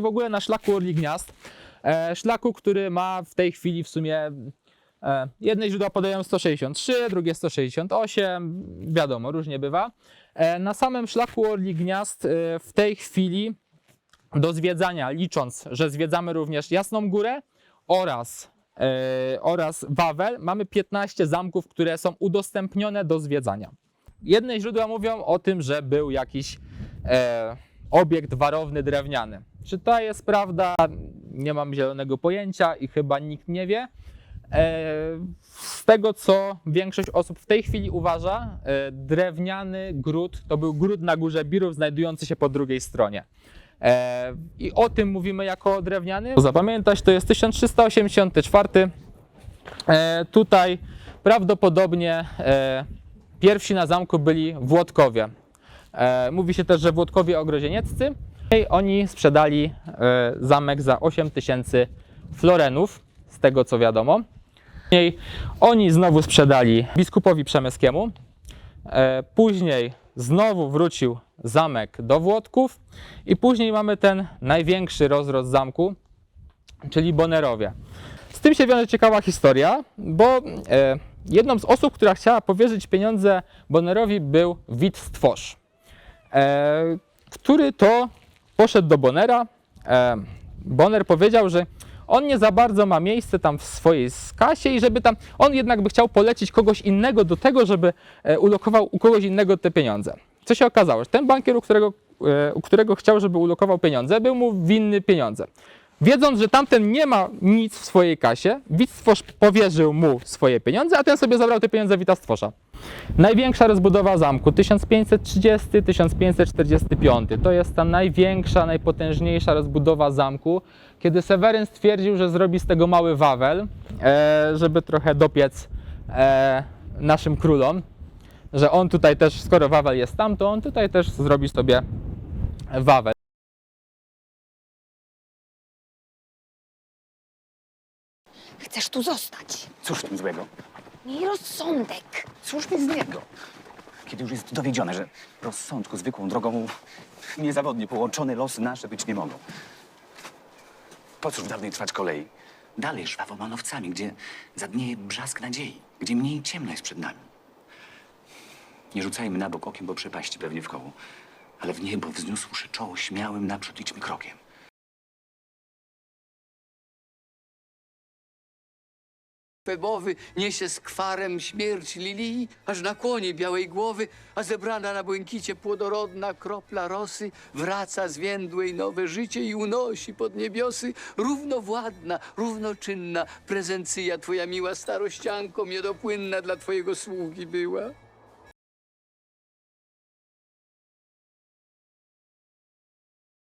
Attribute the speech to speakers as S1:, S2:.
S1: w ogóle na szlaku Orli Gniazd. E, szlaku, który ma w tej chwili w sumie e, jedne źródła podają 163, drugie 168, wiadomo, różnie bywa. E, na samym szlaku Orli Gniazd e, w tej chwili do zwiedzania, licząc, że zwiedzamy również Jasną Górę oraz, e, oraz Wawel, mamy 15 zamków, które są udostępnione do zwiedzania. Jedne źródła mówią o tym, że był jakiś e, obiekt warowny drewniany. Czy to jest prawda? Nie mam zielonego pojęcia i chyba nikt nie wie. E, z tego, co większość osób w tej chwili uważa, e, drewniany gród to był gród na górze Birów znajdujący się po drugiej stronie. E, I o tym mówimy jako drewniany. Zapamiętać, to jest 1384. E, tutaj prawdopodobnie pierwsi na zamku byli Włodkowie. E, mówi się też, że Włodkowie ogrozienieccy. Oni sprzedali e, zamek za 8 tysięcy florenów, z tego co wiadomo. Później oni znowu sprzedali biskupowi Przemyskiemu. E, później znowu wrócił zamek do Włodków i później mamy ten największy rozrost zamku, czyli Bonerowie. Z tym się wiąże ciekawa historia, bo jedną z osób, która chciała powierzyć pieniądze Bonerowi był Wit Stworz, który to poszedł do Bonera. E, Bonner powiedział, że on nie za bardzo ma miejsce tam w swojej kasie i żeby tam, on jednak by chciał polecić kogoś innego do tego, żeby e, ulokował u kogoś innego te pieniądze. Co się okazało, że ten bankier, u którego, e, u którego chciał, żeby ulokował pieniądze, był mu winny pieniądze. Wiedząc, że tamten nie ma nic w swojej kasie, Witstworz powierzył mu swoje pieniądze, a ten sobie zabrał te pieniądze Wita Stworza. Największa rozbudowa zamku 1530-1545. To jest ta największa, najpotężniejsza rozbudowa zamku, kiedy Seweryn stwierdził, że zrobi z tego mały Wawel, e, żeby trochę dopiec e, naszym królom, że on tutaj też, skoro Wawel jest tam, to on tutaj też zrobi sobie Wawel.
S2: Chcesz tu zostać.
S3: Cóż w tym złego?
S2: Miej rozsądek.
S3: Cóż mi z niego? Kiedy już jest dowiedzione, że rozsądku zwykłą drogą niezawodnie połączone losy nasze być nie mogą. Po cóż dawniej trwać kolei? Dalej żwawomanowcami, gdzie zadnieje brzask nadziei, gdzie mniej ciemno jest przed nami. Nie rzucajmy na bok okiem, bo przepaści pewnie w koło. Ale w niebo wzniósłszy czoło śmiałym naprzód idźmy krokiem.
S4: Febowy niesie z kwarem śmierć lilii, aż na kłonie białej głowy, a zebrana na błękicie płodorodna kropla rosy wraca zwiędłej nowe życie i unosi pod niebiosy równowładna, równoczynna prezencja twoja miła starościanko miedopłynna dla twojego sługi była.